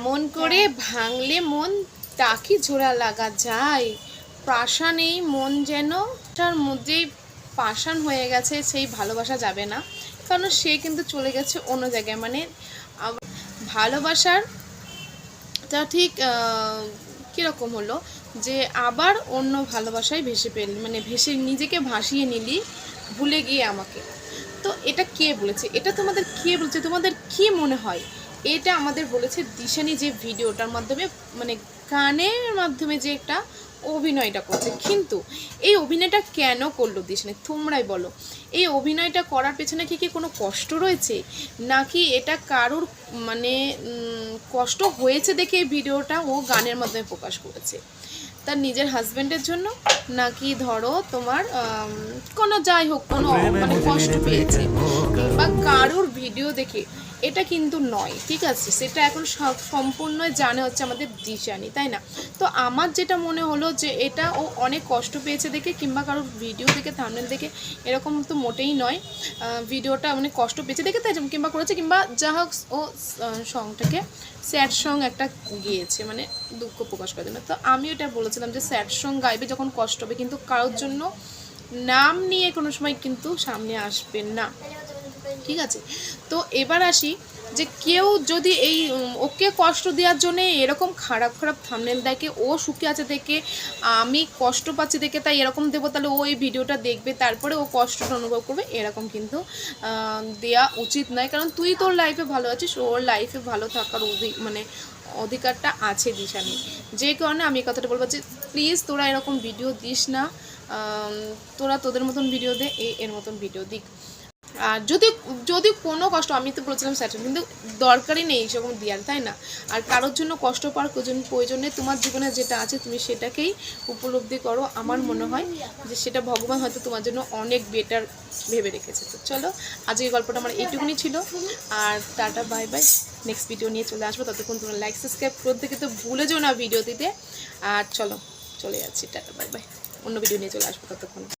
এমন করে ভাঙলে মন তাকে জোড়া লাগা যায়। প্রাশান এই মন যেন তার মধ্যেই পাষাণ হয়ে গেছে সেই ভালোবাসা যাবে না। কারণ সে কিন্তু চলে গেছে অন্য জায়গায়। মানে ভালোবাসার তা ঠিক কীরকম হলো যে আবার অন্য ভালোবাসায় ভেসে পেল মানে ভেসে নিজেকে ভাসিয়ে নিলি ভুলে গিয়ে আমাকে। তো এটা কে বলেছে? এটা তোমাদের কে বলেছে? তোমাদের কি মনে হয়? এটা আমাদের বলেছে দিশানি যে ভিডিওটার মাধ্যমে মানে গানের মাধ্যমে যে একটা অভিনয়টা করছে। কিন্তু এই অভিনয়টা কেন করল দিশানি? তোমরাই বলো। এই অভিনয়টা করার পেছনে কি কি কোনো কষ্ট রয়েছে? নাকি এটা কারোর মানে কষ্ট হয়েছে দেখে এই ভিডিওটা ও গানের মাধ্যমে প্রকাশ করেছে? তার নিজের হাজবেন্ডের জন্য? নাকি ধরো তোমার কোনো যাই হোক কোনো মানে কষ্ট পেয়েছে? কারোর ভিডিও দেখে, এটা কিন্তু নয়, ঠিক আছে? সেটা এখন সম্পূর্ণ জানে হচ্ছে আমাদের দিশানি, তাই না? তো আমার যেটা মনে হলো যে এটা ও অনেক কষ্ট পেয়েছে দেখে, কিংবা কারোর ভিডিও দেখে থামনেল দেখে, এরকম তো মোটেই নয়। ভিডিওটা অনেক কষ্ট পেয়েছে দেখে, তাই কিংবা করেছে, কিংবা যা হোক, ও সংটাকে স্যাড সং একটা গিয়েছে মানে দুঃখ প্রকাশ করার জন্য। তো আমি এটা বলেছিলাম যে স্যাড সং গাইবে যখন কষ্ট হবে, কিন্তু কারোর জন্য নাম নিয়ে কোনো সময় কিন্তু সামনে আসবে না। ঠিক আছে। তো এবার আসি যে কেউ যদি এই ওকে কষ্ট দেওয়ার জন্য এরকম খারাপ খারাপ থামনেল দেখে, ও সুখে আছে দেখে, আমি কষ্ট পাচ্ছি দেখে তাই এরকম দেবো, তাহলে ও এই ভিডিওটা দেখবে, তারপরে ও কষ্টটা অনুভব করবে, এরকম কিন্তু দেয়া উচিত নয়। কারণ তুই তোর লাইফে ভালো আছিস, ওর লাইফে ভালো থাকার মানে অধিকারটা আছে দিশানি যে কারণে আমি কথাটা বলব যে প্লিজ তোরা এরকম ভিডিও দিস না তোরা তোদের মতন ভিডিও দে এর মতন ভিডিও দিক। আর যদি যদি কোনো কষ্ট, আমি তো বলেছিলাম স্যাটার কিন্তু দরকারই নেই সেরকম দেওয়ার, তাই না? আর কারোর জন্য কষ্ট পাওয়ার প্রয়োজন প্রয়োজন নেই। তোমার জীবনে যেটা আছে, তুমি সেটাকেই উপলব্ধি করো। আমার মনে হয় যে সেটা ভগবান হয়তো তোমার জন্য অনেক বেটার ভেবে রেখেছে। তো চলো, আজকের গল্পটা আমার এইটুকুনি ছিল। আর tata bye bye next video নিয়ে চলে আসব। ততক্ষণ তোমরা লাইক সাবস্ক্রাইব করতে কিন্তু ভুলে যেও না ভিডিও দিতে। আর চলো, চলে যাচ্ছি। টাটা বাই বাই অন্য ভিডিও নিয়ে চলে আসব ততক্ষণ।